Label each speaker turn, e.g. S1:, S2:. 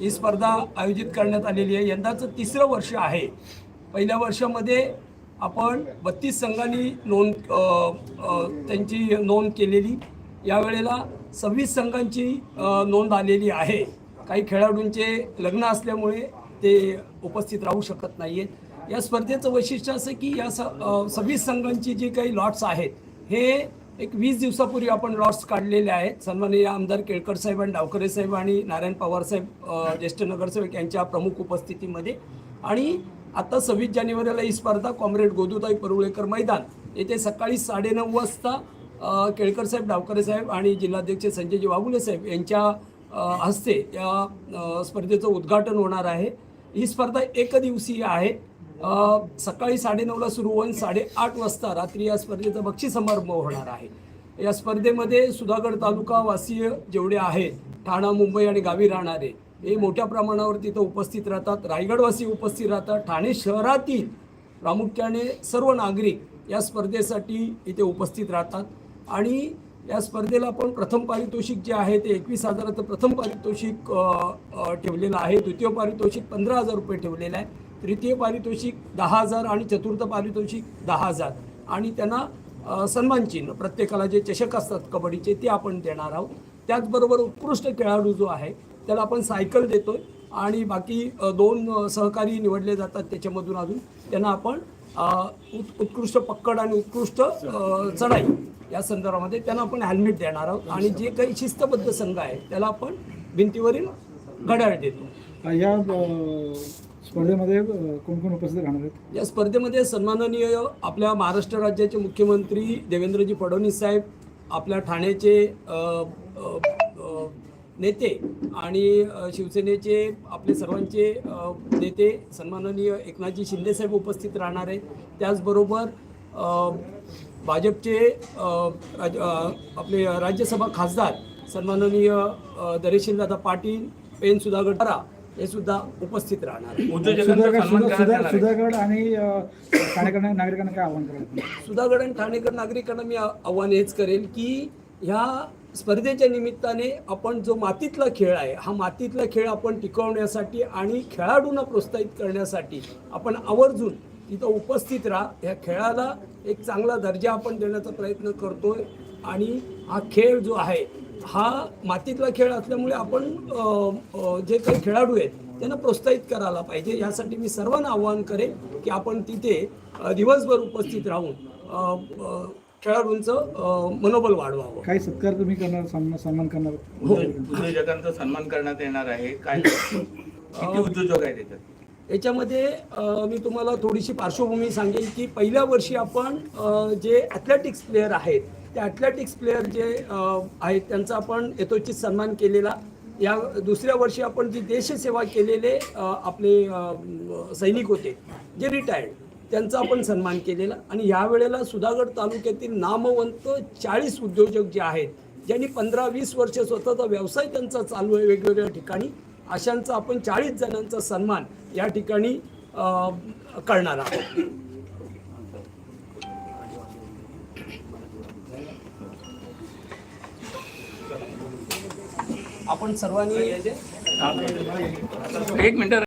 S1: ही स्पर्धा आयोजित करण्यात आलेली आहे. यंदाचं तिसरं वर्ष आहे. पहिल्या वर्षामध्ये आपण बत्तीस संघांनी नोंद त्यांची नोंद केलेली. यावेळेला सव्वीस संघांची नोंद आलेली आहे. काही खेळाडूंचे लग्न असल्यामुळे ते उपस्थित राहू शकत नाही आहेत या स्पर्धेचं वैशिष्ट्य असं की या स सव्वीस संघांची जी काही लॉट्स आहेत हे एक वीस दिवसापूर्वी आपण लॉट्स काढलेले आहेत. सन्माननीय आमदार केळकर साहेब आणि डावकरे साहेब आणि नारायण पवार साहेब ज्येष्ठ नगरसेवक यांच्या प्रमुख उपस्थितीमध्ये. आणि आता सव्वीस जानेवारीला ही स्पर्धा कॉम्रेड गोदूताई परुळेकर मैदान येथे सकाळी साडेनऊ वाजता केळकर साहेब डावकरे साहेब आणि जिल्हाध्यक्ष संजयजी वाघुले साहेब यांच्या हस्ते या स्पर्धेचं उद्घाटन होणार आहे. ही स्पर्धा एकदिवसीय आहे. सकाळी साडेनऊला सुरू होऊन साडेआठ वाजता रात्री या स्पर्धेचा बक्षीस समारंभ होणार आहे. या स्पर्धेमध्ये सुधागड तालुका वासीय जेवढे आहेत ठाणा मुंबई आणि गावी राहणारे हे मोठ्या प्रमाणावर तिथं उपस्थित राहतात. रायगडवासी उपस्थित राहतात. ठाणे शहरातील प्रामुख्याने सर्व नागरिक या स्पर्धेसाठी इथे उपस्थित राहतात. आणि या स्पर्धेला आपण प्रथम पारितोषिक जे आहे ते एकवीस हजाराचं प्रथम पारितोषिक ठेवलेलं आहे. द्वितीय पारितोषिक पंधरा हजार रुपये ठेवलेलं आहे. तृतीय पारितोषिक दहा हजार आणि चतुर्थ पारितोषिक दहा हजार. आणि त्यांना सन्मानचिन्ह सन्मान चिन्ह प्रत्येकाला जे चषक असतात कबड्डीचे ते आपण देणार आहोत. त्याचबरोबर उत्कृष्ट खेळाडू जो आहे त्याला आपण सायकल देतोय. आणि बाकी दोन सहकारी निवडले जातात त्याच्यामधून अजून. त्यांना आपण उत्कृष्ट पक्कड आणि उत्कृष्ट चढाई या संदर्भामध्ये त्यांना आपण हेल्मेट देणार आहोत. आणि जे काही शिस्तबद्ध संघ आहे त्याला आपण भिंतीवरील घड्याळ देतो.
S2: या स्पर्धेमध्ये कोण कोण उपस्थित राहणार आहेत?
S1: या स्पर्धेमध्ये सन्माननीय आपल्या महाराष्ट्र राज्याचे मुख्यमंत्री देवेंद्रजी फडणवीस साहेब आपल्या ठाण्याचे नेते आणि शिवसेनेचे आपले सर्वांचे नेते सन्माननीय एकनाथजी शिंदेसाहेब उपस्थित राहणार आहेत. त्याचबरोबर भाजपचे राज- आपले राज्यसभा खासदार सन्माननीय अ, दरेशीलदादा पाटील पेन सुधागड परा हे सुद्धा उपस्थित राहणार
S2: सुधागड आणि ठाणेकर नागरिकांना काय आव्हान करायचं
S1: सुधागड आणि ठाणेकर नागरिकांना मी आव्हान हेच करेल की ह्या स्पर्धेच्या निमित्ताने आपण जो मातीतला खेळ आहे हा मातीतला खेळ आपण टिकवण्यासाठी आणि खेळाडूंना प्रोत्साहित करण्यासाठी आपण आवर्जून तिथं उपस्थित राहा. ह्या खेळाला एक चांगला दर्जा आपण देण्याचा प्रयत्न करतोय आणि हा खेळ जो आहे हा मातीतला खेळ असल्यामुळे आपण जे काही खेळाडू आहेत त्यांना प्रोत्साहित करायला पाहिजे. यासाठी मी सर्वांना आवाहन करेन की आपण तिथे दिवसभर उपस्थित राहून खेळाडूंचं मनोबल वाढवावं.
S2: काही सत्कार तुम्ही करणार सन्मान सन्मान करणार?
S1: हो.
S3: उद्योजकांचा सन्मान करण्यात येणार आहे. काय किती उद्योजक आहे त्याच्यात
S1: याच्यामध्ये मी तुम्हाला थोडीशी पार्श्वभूमी सांगेन की पहिल्या वर्षी आपण जे ॲथलेटिक्स प्लेअर आहेत त्या ॲथलेटिक्स प्लेअर जे आहेत त्यांचा आपण यथोचित सन्मान केलेला. या दुसऱ्या वर्षी आपण जे देशसेवा केलेले आपले सैनिक होते जे रिटायर्ड त्यांचा आपण सन्मान केलेला. आणि यावेळेला सुधागड तालुक्यातील नामवंत चाळीस उद्योजक जे आहेत ज्यांनी पंधरा वीस वर्ष स्वतःचा व्यवसाय त्यांचा चालू आहे वेगवेगळ्या ठिकाणी अशांचा आपण चाळीस जणांचा सन्मान या ठिकाणी करणार आहोत. आपण सर्वांनी
S3: एक मिनिट.